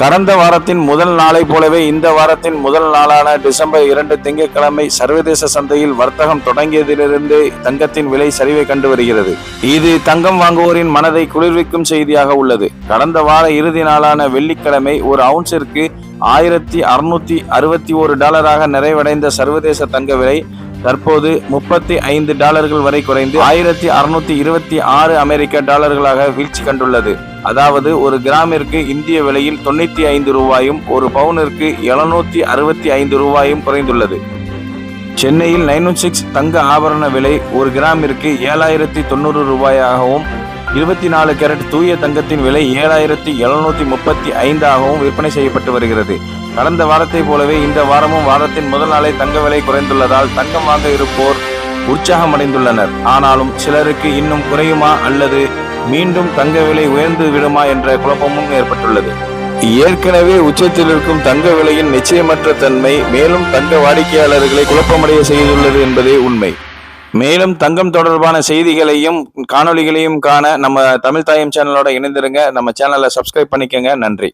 கடந்த வாரத்தின் முதல் நாளை போலவே இந்த வாரத்தின் முதல் நாளான டிசம்பர் இரண்டு திங்கட்கிழமை சர்வதேச சந்தையில் வர்த்தகம் தொடங்கியதிலிருந்தே தங்கத்தின் விலை சரிவை கண்டு வருகிறது. இது தங்கம் வாங்குவோரின் மனதை குளிர்விக்கும் செய்தியாக உள்ளது. கடந்த வார இறுதி நாளான வெள்ளிக்கிழமை ஒரு அவுன்சிற்கு ஆயிரத்தி அறுநூத்தி அறுபத்தி ஒரு டாலராக நிறைவடைந்த சர்வதேச தங்க விலை தற்போது முப்பத்தி ஐந்து டாலர்கள் வரை குறைந்து ஆயிரத்தி அறுநூத்தி இருபத்தி ஆறு அமெரிக்க டாலர்களாக வீழ்ச்சி கண்டுள்ளது. அதாவது ஒரு கிராமிற்கு இந்திய விலையில் தொண்ணூத்தி ஐந்து ரூபாயும் ஒரு பவுனிற்கு எழுநூத்தி அறுபத்தி ஐந்து ரூபாயும் குறைந்துள்ளது. சென்னையில் நைன் ஒன் சிக்ஸ் தங்க ஆபரண விலை ஒரு கிராமிற்கு ஏழாயிரத்தி தொண்ணூறு ரூபாயாகவும் இருபத்தி நாலு கேரட் தூய தங்கத்தின் விலை ஏழாயிரத்தி எழுநூத்தி முப்பத்தி ஐந்தாகவும் விற்பனை செய்யப்பட்டு வருகிறது. கடந்த வாரத்தை போலவே இந்த வாரமும் வாரத்தின் முதல் நாளே தங்க விலை குறைந்துள்ளதால் தங்கம் வாங்க இருப்போர் உற்சாகமடைந்துள்ளனர். ஆனாலும் சிலருக்கு இன்னும் குறையுமா அல்லது மீண்டும் தங்க விலை உயர்ந்து விடுமா என்ற குழப்பமும் ஏற்பட்டுள்ளது. ஏற்கனவே உச்சத்தில் இருக்கும் தங்க விலையின் நிச்சயமற்ற தன்மை மேலும் தங்க வாடிக்கையாளர்களை குழப்பமடைய செய்துள்ளது என்பதே உண்மை. மேலும் தங்கம் தொடர்பான செய்திகளையும் காணொளிகளையும் காண நம்ம தமிழ் தாயம் சேனலோட இணைந்திருங்க. நம்ம சேனலை சப்ஸ்கிரைப் பண்ணிக்கங்க. நன்றி.